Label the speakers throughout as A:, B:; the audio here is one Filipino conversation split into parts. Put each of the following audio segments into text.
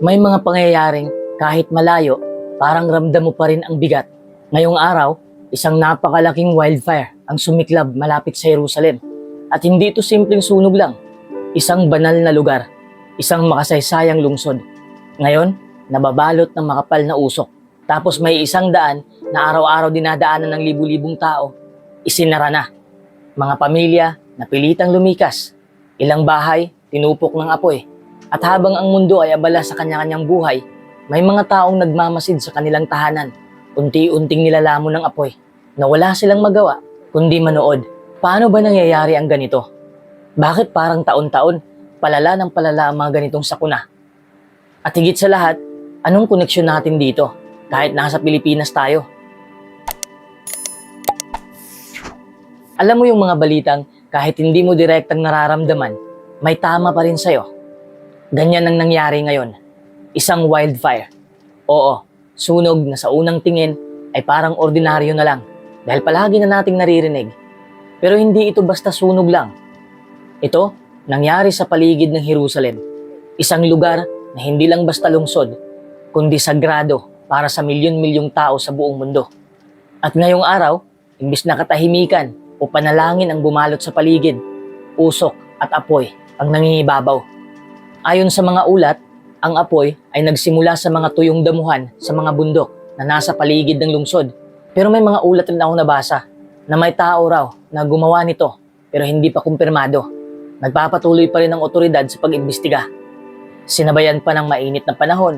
A: May mga pangyayaring kahit malayo, parang ramdam mo pa rin ang bigat. Ngayong araw, isang napakalaking wildfire ang sumiklab malapit sa Jerusalem. At hindi ito simpleng sunog lang. Isang banal na lugar, isang makasaysayang lungsod. Ngayon, nababalot ng makapal na usok. Tapos may isang daan na araw-araw dinadaanan ng libu-libong tao. Isinara na. Mga pamilya napilitang lumikas. Ilang bahay tinupok ng apoy. At habang ang mundo ay abala sa kanya-kanyang buhay, may mga taong nagmamasid sa kanilang tahanan. Unti-unting nilalamon ng apoy na wala silang magawa kundi manood. Paano ba nangyayari ang ganito? Bakit parang taon-taon palala ng palala ang mga ganitong sakuna? At higit sa lahat, anong koneksyon natin dito kahit nasa Pilipinas tayo? Alam mo yung mga balitang kahit hindi mo direktang nararamdaman, may tama pa rin sa'yo. Ganyan ang nangyari ngayon. Isang wildfire. Oo, sunog na sa unang tingin ay parang ordinaryo na lang dahil palagi na nating naririnig. Pero hindi ito basta sunog lang. Ito, nangyari sa paligid ng Jerusalem. Isang lugar na hindi lang basta lungsod, kundi sagrado para sa milyon-milyong tao sa buong mundo. At ngayong araw, imbis na katahimikan o panalangin ang bumalot sa paligid, usok at apoy ang nangingibabaw. Ayon sa mga ulat, ang apoy ay nagsimula sa mga tuyong damuhan sa mga bundok na nasa paligid ng lungsod. Pero may mga ulat rin ako nabasa na may tao raw na gumawa nito pero hindi pa kumpirmado. Nagpapatuloy pa rin ang otoridad sa pag-imbestiga. Sinabayan pa ng mainit na panahon,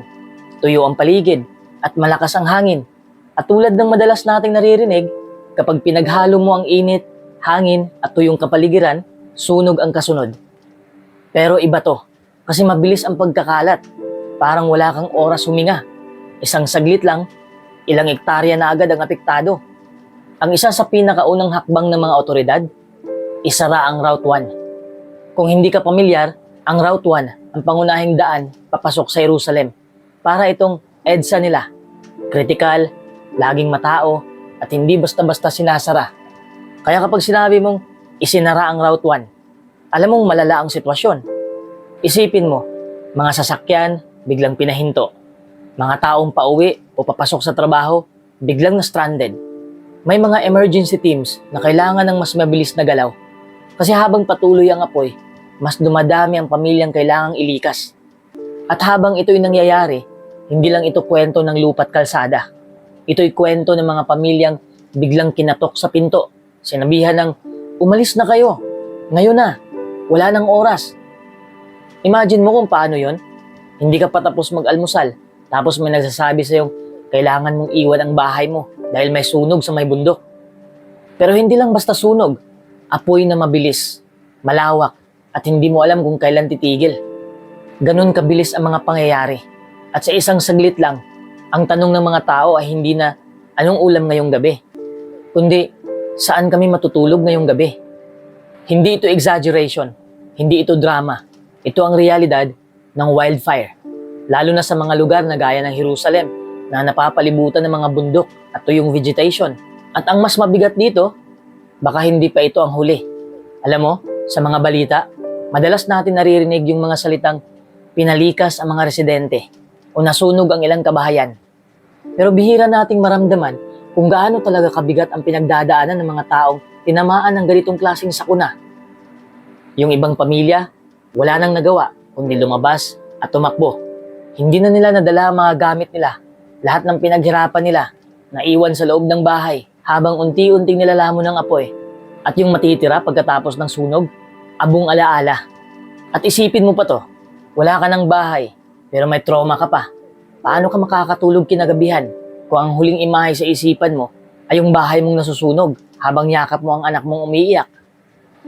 A: tuyo ang paligid at malakas ang hangin. At tulad ng madalas nating naririnig, kapag pinaghalo mo ang init, hangin at tuyong kapaligiran, sunog ang kasunod. Pero iba to, kasi mabilis ang pagkakalat. Parang wala kang oras huminga. Isang saglit lang, ilang ektarya na agad ang apektado. Ang isa sa pinakaunang hakbang ng mga otoridad, isara ang Route 1. Kung hindi ka pamilyar, ang Route 1 ang pangunahing daan papasok sa Jerusalem para itong EDSA nila. Critical, laging matao, at hindi basta-basta sinasara. Kaya kapag sinabi mong isinara ang Route 1, alam mong malala ang sitwasyon. Isipin mo, mga sasakyan, biglang pinahinto. Mga taong pauwi o papasok sa trabaho, biglang na stranded. May mga emergency teams na kailangan ng mas mabilis na galaw. Kasi habang patuloy ang apoy, mas dumadami ang pamilyang kailangang ilikas. At habang ito'y nangyayari, hindi lang ito kwento ng lupat kalsada. Ito'y kwento ng mga pamilyang biglang kinatok sa pinto. Sinabihan ng, umalis na kayo. Ngayon na. Wala nang oras. Imagine mo kung paano yon. Hindi ka patapos mag-almusal, tapos may nagsasabi sa'yo, kailangan mong iwan ang bahay mo dahil may sunog sa may bundok. Pero hindi lang basta sunog, apoy na mabilis, malawak, at hindi mo alam kung kailan titigil. Ganon kabilis ang mga pangyayari. At sa isang saglit lang, ang tanong ng mga tao ay hindi na, anong ulam ngayong gabi? Kundi, saan kami matutulog ngayong gabi? Hindi ito exaggeration, hindi ito drama, ito ang realidad ng wildfire. Lalo na sa mga lugar na gaya ng Jerusalem na napapalibutan ng mga bundok at tuyong vegetation. At ang mas mabigat dito, baka hindi pa ito ang huli. Alam mo, sa mga balita, madalas natin naririnig yung mga salitang pinalikas ang mga residente o nasunog ang ilang kabahayan. Pero bihira nating maramdaman kung gaano talaga kabigat ang pinagdadaanan ng mga taong tinamaan ng ganitong klaseng sakuna. Yung ibang pamilya, wala nang nagawa kundi lumabas at tumakbo. Hindi na nila nadala ang mga gamit nila. Lahat ng pinaghirapan nila, naiwan sa loob ng bahay habang unti-unting nilalamon ng apoy. At yung matitira pagkatapos ng sunog, abong alaala. At isipin mo pa to, wala ka ng bahay, pero may trauma ka pa. Paano ka makakatulog kinagabihan kung ang huling imahe sa isipan mo ay yung bahay mong nasusunog habang yakap mo ang anak mong umiiyak?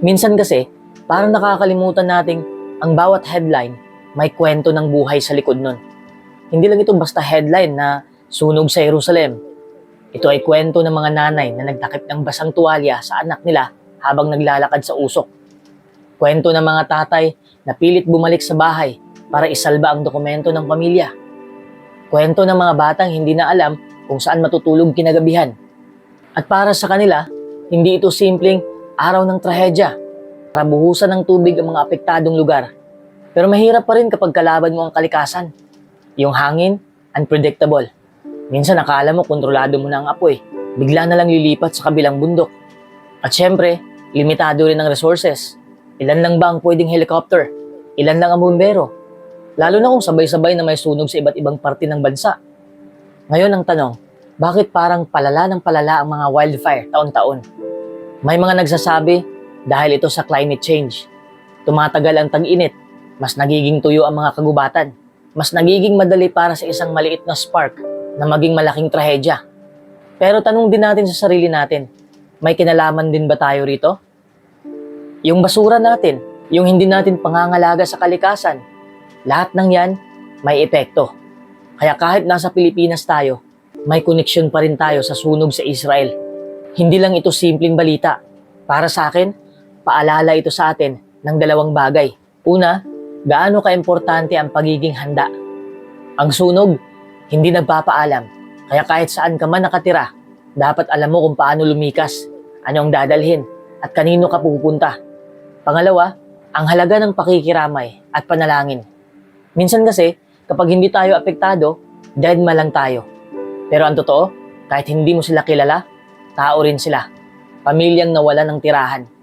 A: Minsan kasi, parang nakakalimutan nating ang bawat headline may kwento ng buhay sa likod nun. Hindi lang ito basta headline na sunog sa Jerusalem. Ito ay kwento ng mga nanay na nagtakip ng basang tuwalya sa anak nila habang naglalakad sa usok. Kwento ng mga tatay na pilit bumalik sa bahay para isalba ang dokumento ng pamilya. Kwento ng mga batang hindi na alam kung saan matutulog kinagabihan. At para sa kanila, hindi ito simpleng araw ng trahedya para buhusan ng tubig ang mga apektadong lugar. Pero mahirap pa rin kapag kalaban mo ang kalikasan. Yung hangin, unpredictable. Minsan akala mo kontrolado mo na ang apoy. Bigla na lang lilipat sa kabilang bundok. At syempre, limitado rin ang resources. Ilan lang ba ang pwedeng helicopter? Ilan lang ang bumbero? Lalo na kung sabay-sabay na may sunog sa iba't ibang parte ng bansa. Ngayon ang tanong, bakit parang palala ng palala ang mga wildfire taon-taon? May mga nagsasabi dahil ito sa climate change. Tumatagal ang tag-init, mas nagiging tuyo ang mga kagubatan. Mas nagiging madali para sa isang maliit na spark na maging malaking trahedya. Pero tanong din natin sa sarili natin, may kinalaman din ba tayo rito? Yung basura natin, yung hindi natin pangangalaga sa kalikasan, lahat ng yan may epekto. Kaya kahit nasa Pilipinas tayo, may koneksyon pa rin tayo sa sunog sa Israel. Hindi lang ito simpleng balita. Para sa akin, paalala ito sa atin ng dalawang bagay. Una, gaano kaimportante ang pagiging handa. Ang sunog, hindi nagpapaalam. Kaya kahit saan ka man nakatira, dapat alam mo kung paano lumikas, ano ang dadalhin, at kanino ka pupunta. Pangalawa, ang halaga ng pakikiramay at panalangin. Minsan kasi, kapag hindi tayo apektado, dead ma lang tayo. Pero ang totoo, kahit hindi mo sila kilala, tao rin sila. Pamilyang nawalan ng tirahan.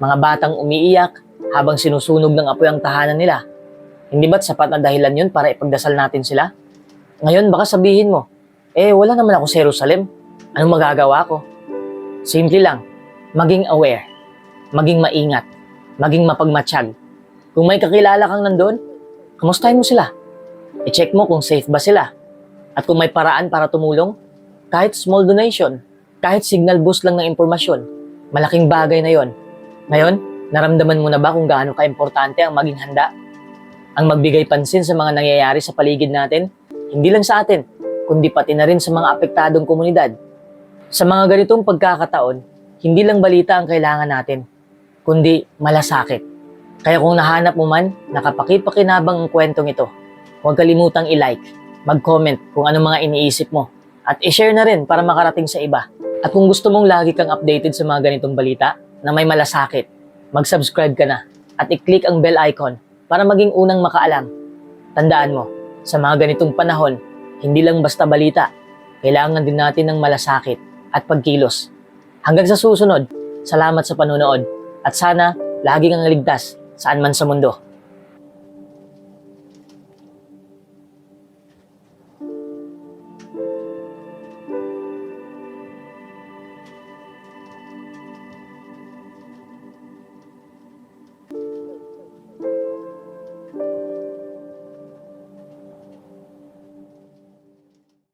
A: Mga batang umiiyak habang sinusunog ng apoy ang tahanan nila. Hindi ba't sapat na dahilan yun para ipagdasal natin sila? Ngayon baka sabihin mo, eh wala naman ako sa Jerusalem. Anong magagawa ko? Simple lang, maging aware, maging maingat, maging mapagmatsyag. Kung may kakilala kang nandun, kamustahin mo sila. I-check mo kung safe ba sila. At kung may paraan para tumulong, kahit small donation, kahit signal boost lang ng impormasyon, malaking bagay na yon. Ngayon, naramdaman mo na ba kung gaano ka-importante ang maging handa? Ang magbigay pansin sa mga nangyayari sa paligid natin, hindi lang sa atin, kundi pati na rin sa mga apektadong komunidad. Sa mga ganitong pagkakataon, hindi lang balita ang kailangan natin, kundi malasakit. Kaya kung nahanap mo man, nakapakipakinabang ang kwentong ito, huwag kalimutang i-like, mag-comment kung ano mga iniisip mo, at i-share na rin para makarating sa iba. At kung gusto mong lagi kang updated sa mga ganitong balita na may malasakit, mag-subscribe ka na at i-click ang bell icon para maging unang makaalam. Tandaan mo, sa mga ganitong panahon, hindi lang basta balita, kailangan din natin ng malasakit at pagkilos. Hanggang sa susunod, salamat sa panonood at sana lagi kang ligtas saan man sa mundo.